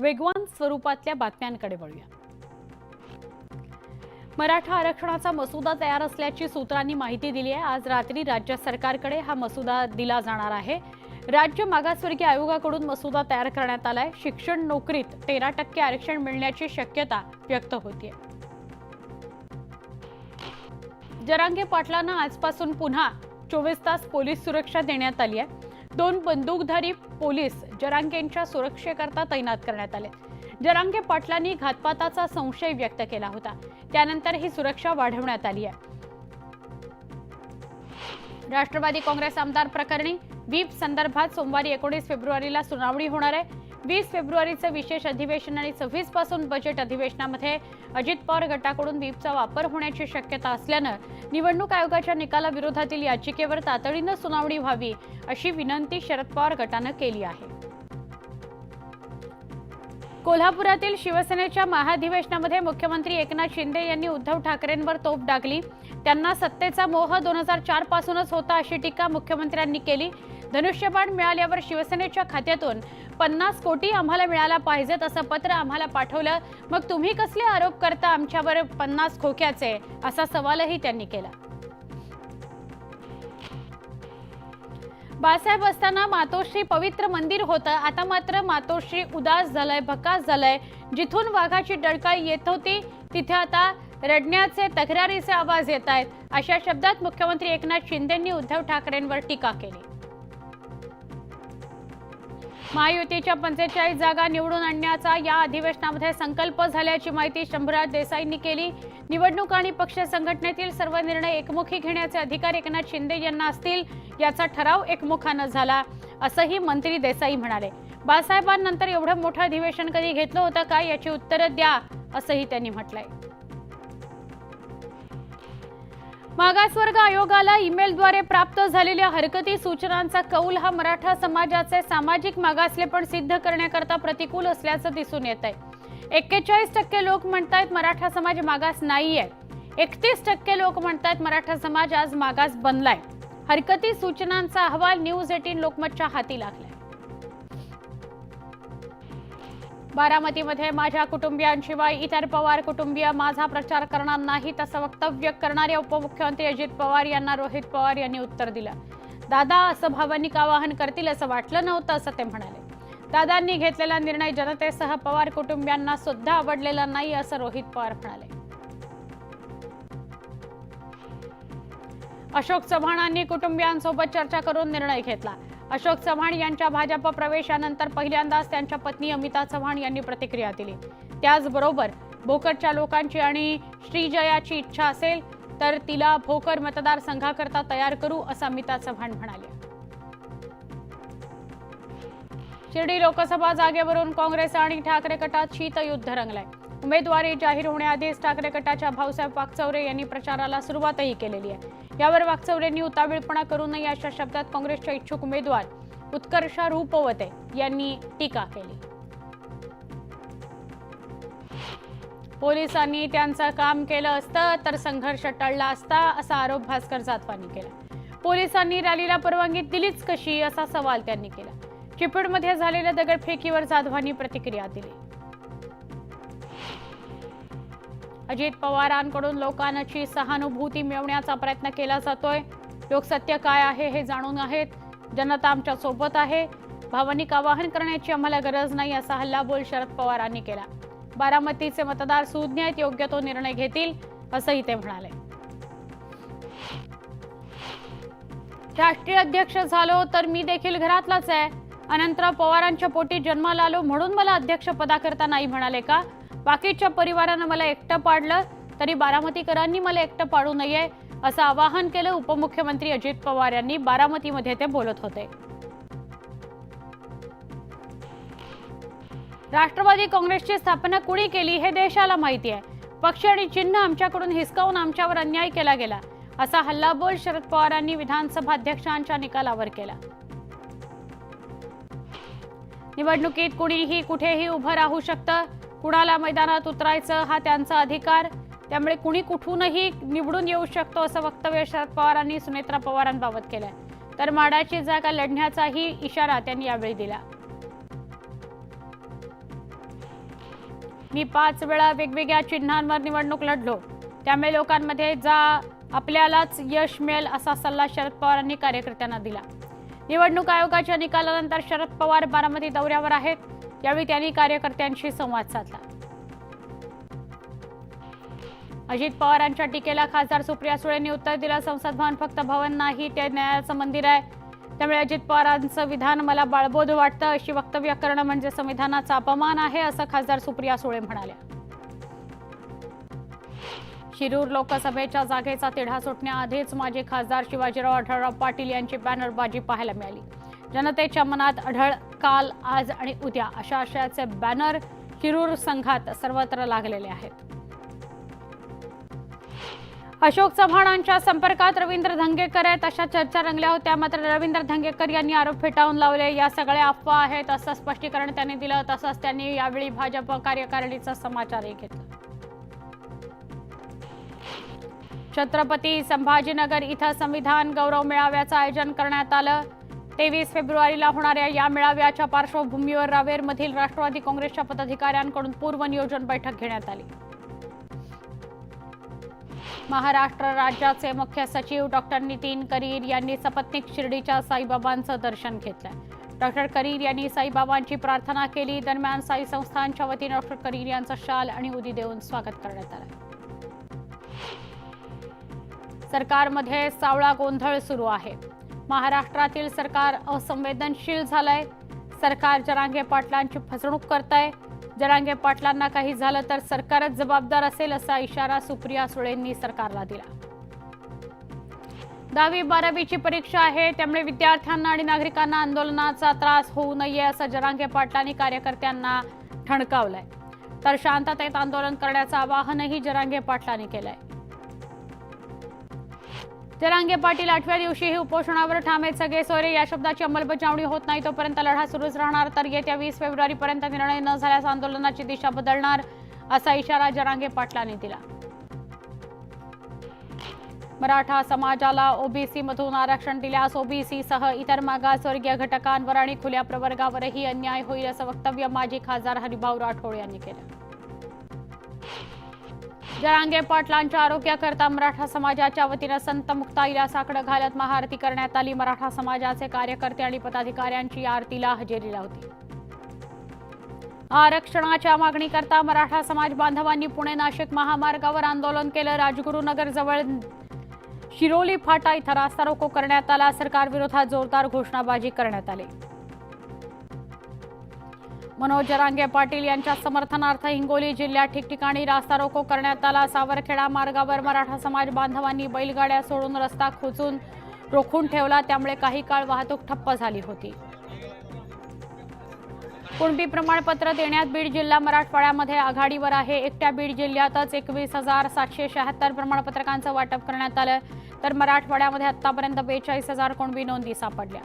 वेगवान स्वरूपातल्या बातम्यांकडे वळूया. मराठा आरक्षणाचा मसुदा तयार असल्याची सूत्रांनी माहिती दिली आहे. आज रात्री राज्य सरकारकडे हा मसुदा दिला जाणार आहे. राज्य मागासवर्गीय आयोगाकडून मसुदा तयार करण्यात आलाय. शिक्षण नोकरीत तेरा टक्के आरक्षण मिळण्याची शक्यता व्यक्त होतीये. जरांगे पाटलांना आजपासून पुन्हा चोवीस तास पोलीस सुरक्षा देण्यात आली आहे. दोन बंदूकधारी पोलीस जरांगेंच्या सुरक्षेकरता तैनात करण्यात आले. जरांगे पाटलांनी घातपाताचा संशय व्यक्त केला होता. त्यानंतर ही सुरक्षा वाढवण्यात आली आहे. राष्ट्रवादी काँग्रेस आमदार प्रकरणी व्हीप संदर्भात सोमवारी एकोणीस फेब्रुवारीला सुनावणी होणार आहे. वीस फेब्रुवारीचं विशेष अधिवेशन आणि सव्वीसपासून बजेट अधिवेशनामध्ये अजित पवार गटाकडून व्हीपचा वापर होण्याची शक्यता असल्यानं निवडणूक आयोगाच्या निकालाविरोधातील याचिकेवर तातडीनं सुनावणी व्हावी अशी विनंती शरद पवार गटानं केली आहे. कोल्हापुरातील शिवसेनेच्या महाधिवेशनामध्ये मुख्यमंत्री एकनाथ शिंदे यांनी उद्धव ठाकरेंवर तोफ डागली. त्यांना सत्तेचा मोह दोन हजार चार पासूनच होता अशी टीका मुख्यमंत्र्यांनी केली. धनुष्यबाण मिळाल्यावर शिवसेनेच्या खात्यातून पन्नास कोटी आम्हाला मिळायला पाहिजेत असं पत्र आम्हाला पाठवलं. मग तुम्ही कसले आरोप करता आमच्यावर पन्नास खोक्याचे? असा सवालही त्यांनी केला. बाळासाहेब असताना मातोश्री पवित्र मंदिर होतं. आता मात्र मातोश्री उदास झालंय भकास झालंय. जिथून वाघाची डळकाळी येत होती तिथे आता रडण्याचे तक्रारीचे आवाज येत आहेत. अशा शब्दात मुख्यमंत्री एकनाथ शिंदेंनी उद्धव ठाकरेंवर टीका केली. महायुतीच्या पंचेचाळीस जागा निवडून आणण्याचा या अधिवेशनामध्ये संकल्प झाल्याची माहिती शंभूराज देसाईंनी केली. निवडणूक आणि पक्ष संघटनेतील सर्व निर्णय एकमुखी घेण्याचे अधिकार एकनाथ शिंदे यांना असतील याचा ठराव एकमुखानं झाला असंही मंत्री देसाई म्हणाले. बाळासाहेबांनंतर एवढं मोठं अधिवेशन कधी घेतलं होतं का याची उत्तरं द्या असंही त्यांनी म्हटलंय. मागासवर्ग आयोगाला ईमेलद्वारे प्राप्त झालेल्या हरकती सूचनांचा कौल हा मराठा समाजाचे सामाजिक मागासलेपण सिद्ध करण्याकरता प्रतिकूल असल्याचं दिसून येत आहे. एक्केचाळीस टक्के लोक म्हणतायत मराठा समाज मागास नाही आहे एकतीस टक्के लोक म्हणतायत मराठा समाज आज मागास बनलाय. हरकती सूचनांचा अहवाल न्यूज एटीन लोकमतच्या हाती लागलाय. बारामतीमध्ये माझ्या कुटुंबियांशिवाय इतर पवार कुटुंबीय माझा प्रचार करणार नाहीत असं वक्तव्य करणारे उपमुख्यमंत्री अजित पवार यांना रोहित पवार यांनी उत्तर दिलं. दादा असं भावनिक आवाहन करतील असं वाटलं नव्हतं असं ते म्हणाले. दादांनी घेतलेला निर्णय जनतेसह पवार कुटुंबियांना सुद्धा आवडलेला नाही असं रोहित पवार म्हणाले. अशोक चव्हाणांनी कुटुंबियांसोबत चर्चा करून निर्णय घेतला. अशोक चव्हाण यांच्या भाजप प्रवेशानंतर पहिल्यांदाच त्यांच्या पत्नी अमिता चव्हाण यांनी प्रतिक्रिया दिली. त्याचबरोबर भोकरच्या लोकांची आणि श्रीजयाची इच्छा असेल तर तिला भोकर मतदारसंघाकरता तयार करू असं अमिता चव्हाण म्हणाले. शिर्डी लोकसभा जागेवरून काँग्रेस आणि ठाकरे गटात शीतयुद्ध रंगलाय. उमेदवारी जाहीर होण्याआधीच ठाकरे गटाच्या भाऊसाहेब वागचौरे यांनी प्रचाराला सुरुवातही केलेली आहे. यावर वागचौरेंनी उतावीळपणा करू नये अशा शब्दात काँग्रेसच्या इच्छुक उमेदवार उत्कर्षा रूपवते यांनी टीका केली. पोलिसांनी त्यांचं काम केलं असतं तर संघर्ष टळला असता असा आरोप भास्कर जाधवांनी केला. पोलिसांनी रॅलीला परवानगी दिलीच कशी असा सवाल त्यांनी केला. चिपळूणमध्ये झालेल्या दगडफेकीवर जाधवांनी प्रतिक्रिया दिली. अजित पवारांकडून लोकांची सहानुभूती मिळवण्याचा प्रयत्न केला जातोय. लोकसत्य काय आहे हे जाणून आहेत. जनता आमच्यासोबत आहे. भावनिक आवाहन करण्याची आम्हाला गरज नाही असा हल्लाबोल शरद पवारांनी केला. बारामतीचे मतदार सुज्ञ योग्य तो निर्णय घेतील असंही ते म्हणाले. राष्ट्रीय अध्यक्ष झालो तर मी देखील घरातलाच आहे. अनंतराव पवारांच्या पोटी जन्माला आलो म्हणून मला अध्यक्ष पदाकरता नाही म्हणाले का? बाकीच्या परिवारानं मला एकटं पाडलं तरी बारामतीकरांनी मला एकटं पाडू नये असं आवाहन केलं उपमुख्यमंत्री अजित पवार यांनी बारामतीमध्ये ते बोलत होते. राष्ट्रवादी काँग्रेसची स्थापना कुणी केली हे देशाला माहिती आहे. पक्ष आणि चिन्ह आमच्याकडून हिसकावून आमच्यावर अन्याय केला गेला असा हल्लाबोल शरद पवारांनी विधानसभा अध्यक्षांच्या निकालावर केला. निवडणुकीत कुणीही कुठेही उभं राहू शकतं कुणाला मैदानात उतरायचं हा त्यांचा अधिकार. त्यामुळे कुणी कुठूनही निवडून येऊ शकतो असं वक्तव्य शरद पवारांनी सुनेत्रा पवारांबाबत केलंय. तर माडाची जागा लढण्याचाही इशारा त्यांनी यावेळी दिला. मी पाच वेळा वेगवेगळ्या चिन्हांवर निवडणूक लढलो. त्यामुळे लोकांमध्ये जा आपल्यालाच यश मिळेल असा सल्ला शरद पवारांनी कार्यकर्त्यांना दिला. निवडणूक आयोगाच्या निकालानंतर शरद पवार बारामती दौऱ्यावर आहेत. यावेळी त्यांनी कार्यकर्त्यांशी संवाद साधला. अजित पवारांच्या टीकेला खासदार सुप्रिया सुळेंनी उत्तर दिलं. संसद भवन फक्त भवन नाही ते न्यायाचं मंदिर आहे. त्यामुळे अजित पवारांचं विधान मला बाळबोध वाटतं अशी वक्तव्य करणं म्हणजे संविधानाचा अपमान आहे असं खासदार सुप्रिया सुळे म्हणाल्या. शिरूर लोकसभेच्या जागेचा तिढा सुटण्याआधीच माजी खासदार शिवाजीराव आढळराव पाटील यांची बॅनरबाजी पाहायला मिळाली. जनतेच्या मनात आढळ काल आज आणि उद्या अशा आशयाचे बॅनर किरूर संघात सर्वत्र लागलेले आहेत. अशोक चव्हाणांच्या संपर्कात रवींद्र धंगेकर आहेत. अशा चर्चा रंगल्या होत्या. मात्र रवींद्र धंगेकर यांनी आरोप फेटाळून लावले. या सगळ्या अफवा आहेत असं स्पष्टीकरण त्यांनी दिलं. तसंच त्यांनी यावेळी भाजप कार्यकारिणीचा समाचारही घेतला. छत्रपती संभाजीनगर इथं संविधान गौरव मेळाव्याचं आयोजन करण्यात आलं. तेवीस फेब्रुवारीला होणाऱ्या या मेळाव्याच्या पार्श्वभूमीवर रावेरमधील राष्ट्रवादी काँग्रेसच्या पदाधिकाऱ्यांकडून पूर्वनियोजन बैठक घेण्यात आली. महाराष्ट्र राज्याचे मुख्य सचिव डॉक्टर नितीन करीर यांनी सपत्निक शिर्डीच्या साईबाबांचं दर्शन घेतलं. डॉक्टर करीर यांनी साईबाबांची प्रार्थना केली. दरम्यान साई संस्थानच्या वतीने डॉक्टर करीर यांचं शाल आणि उदी देऊन स्वागत करण्यात आलं. सरकारमध्ये सावळा गोंधळ सुरू आहे. महाराष्ट्रातील सरकार असंवेदनशील झालंय. सरकार जरांगे पाटलांची फसवणूक करत आहे जरांगे पाटलांना काही झालं तर सरकारच जबाबदार असेल असा इशारा सुप्रिया सुळेंनी सरकारला दिला. दहावी बारावीची परीक्षा आहे. त्यामुळे विद्यार्थ्यांना आणि नागरिकांना आंदोलनाचा त्रास होऊ नये असं जरांगे पाटलांनी कार्यकर्त्यांना ठणकावलंय. तर शांततेत आंदोलन करण्याचं आवाहनही जरांगे पाटलांनी केलंय. जरांगे पाटील आठव्या दिवशीही उपोषणावर ठामे सगळे सोयरे. या शब्दाची अंमलबजावणी होत नाही तोपर्यंत लढा सुरूच राहणार. तर येत्या वीस फेब्रुवारीपर्यंत निर्णय न झाल्यास आंदोलनाची दिशा बदलणार असा इशारा जरांगे पाटलांनी दिला. मराठा समाजाला ओबीसीमधून आरक्षण दिल्यास ओबीसीसह इतर मागासवर्गीय घटकांवर आणि खुल्या प्रवर्गावरही अन्याय होईल असं वक्तव्य माजी खासदार हरिभाऊ राठोड यांनी केलं. जरांगे पाटलांच्या आरोग्याकरता मराठा समाजाच्या वतीनं संत मुक्ताईला साकडं घालत महाआरती करण्यात आली. मराठा समाजाचे कार्यकर्ते आणि पदाधिकाऱ्यांची आरतीला हजेरी लावली. आरक्षणाच्या मागणीकरता मराठा समाज बांधवांनी पुणे नाशिक महामार्गावर आंदोलन केलं. राजगुरुनगरजवळ शिरोली फाटा इथं रास्ता रोको करण्यात आला. सरकारविरोधात जोरदार घोषणाबाजी करण्यात आली. मनोज जरांगे पाटील यांच्या समर्थनार्थ हिंगोली जिल्ह्यात ठिकठिकाणी रास्ता रोको करण्यात आला. सावरखेडा मार्गावर मराठा समाज बांधवांनी बैलगाड्या सोडून रस्ता खोचून रोखून ठेवला. त्यामुळे काही काळ वाहतूक ठप्प झाली होती. कुणबी प्रमाणपत्र देण्यात बीड जिल्हा मराठवाड्यामध्ये आघाडीवर आहे. एकट्या बीड जिल्ह्यातच एकवीस हजार सातशे शहात्तर प्रमाणपत्रकांचं वाटप करण्यात आलं. तर मराठवाड्यामध्ये आतापर्यंत बेचाळीस हजार कुणबी नोंदी सापडल्या.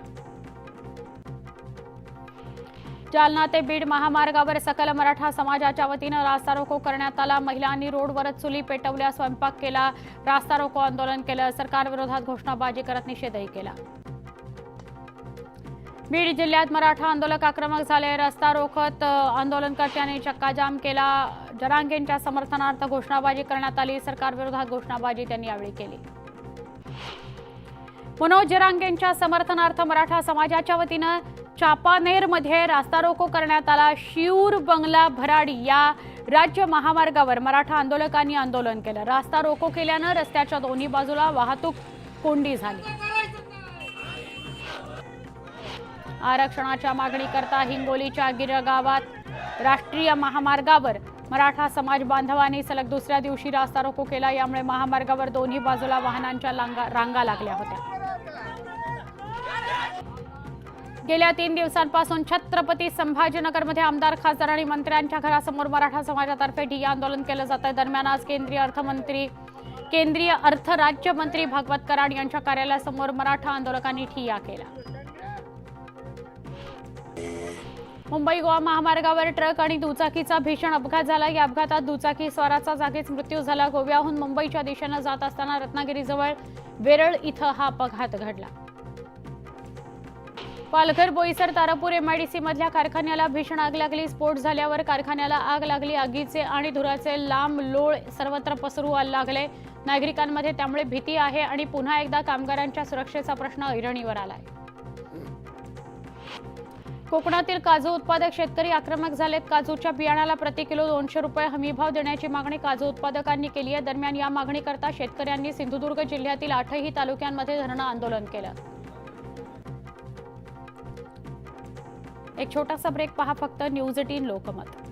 जालना ते बीड महामार्गावर सकल मराठा समाजाच्या वतीनं रास्ता रोको करण्यात आला. महिलांनी रोडवरच चुली पेटवल्या स्वयंपाक केला रास्ता रोको आंदोलन केलं सरकारविरोधात घोषणाबाजी करत निषेधही केला. बीड जिल्ह्यात मराठा आंदोलक आक्रमक झाले. रस्ता रोखत आंदोलनकर्त्यांनी चक्काजाम केला. जरांगेंच्या समर्थनार्थ घोषणाबाजी करण्यात आली. सरकारविरोधात घोषणाबाजी त्यांनी यावेळी केली. मनोज जरांगेंच्या समर्थनार्थ मराठा समाजाच्या वतीनं चापानेरमध्ये रास्ता रोको करण्यात आला. शिऊर बंगला भराडी या राज्य महामार्गावर मराठा आंदोलकांनी आंदोलन केलं. रास्ता रोको केल्यानं रस्त्याच्या दोन्ही बाजूला वाहतूक कोंडी झाली. आरक्षणाच्या मागणीकरता हिंगोलीच्या गिरगावात राष्ट्रीय महामार्गावर मराठा समाज बांधवांनी सलग दुसऱ्या दिवशी रास्ता रोको केला. यामुळे महामार्गावर दोन्ही बाजूला वाहनांच्या लांगा रांगा लागल्या होत्या. गेल्या तीन दिवसांपासून छत्रपती संभाजीनगरमध्ये आमदार खासदार आणि मंत्र्यांच्या घरासमोर मराठा समाजातर्फे ठिय्या आंदोलन केलं जात आहे दरम्यान आज केंद्रीय अर्थमंत्री केंद्रीय अर्थ राज्यमंत्री भागवत कराड यांच्या कार्यालयासमोर मराठा आंदोलकांनी ठिय्या केला मुंबई गोवा महामार्गावर ट्रक आणि दुचाकीचा भीषण अपघात झाला. या अपघातात दुचाकी स्वाराचा जागीच मृत्यू झाला. गोव्याहून मुंबईच्या दिशेनं जात असताना रत्नागिरीजवळ वेरळ इथं हा अपघात घडला. पालघर बोईसर तारापूर एमआयडीसी मधल्या कारखान्याला भीषण आग लागली. स्फोट झाल्यावर कारखान्याला आग लागली. आगीचे आणि धुराचे लांब लोळ सर्वत्र पसरू लागले. नागरिकांमध्ये त्यामुळे भीती आहे आणि पुन्हा एकदा कामगारांच्या सुरक्षेचा प्रश्न ऐरणीवर आलाय. कोकणातील काजू उत्पादक शेतकरी आक्रमक झालेत. काजूच्या बियाण्याला प्रति किलो दोनशे रुपये हमीभाव देण्याची मागणी काजू उत्पादकांनी केली आहे दरम्यान या मागणीकरता शेतकऱ्यांनी सिंधुदुर्ग जिल्ह्यातील आठही तालुक्यांमध्ये धरणं आंदोलन केलं. एक छोटासा ब्रेक पहा फक्त न्यूज एटीन लोकमत.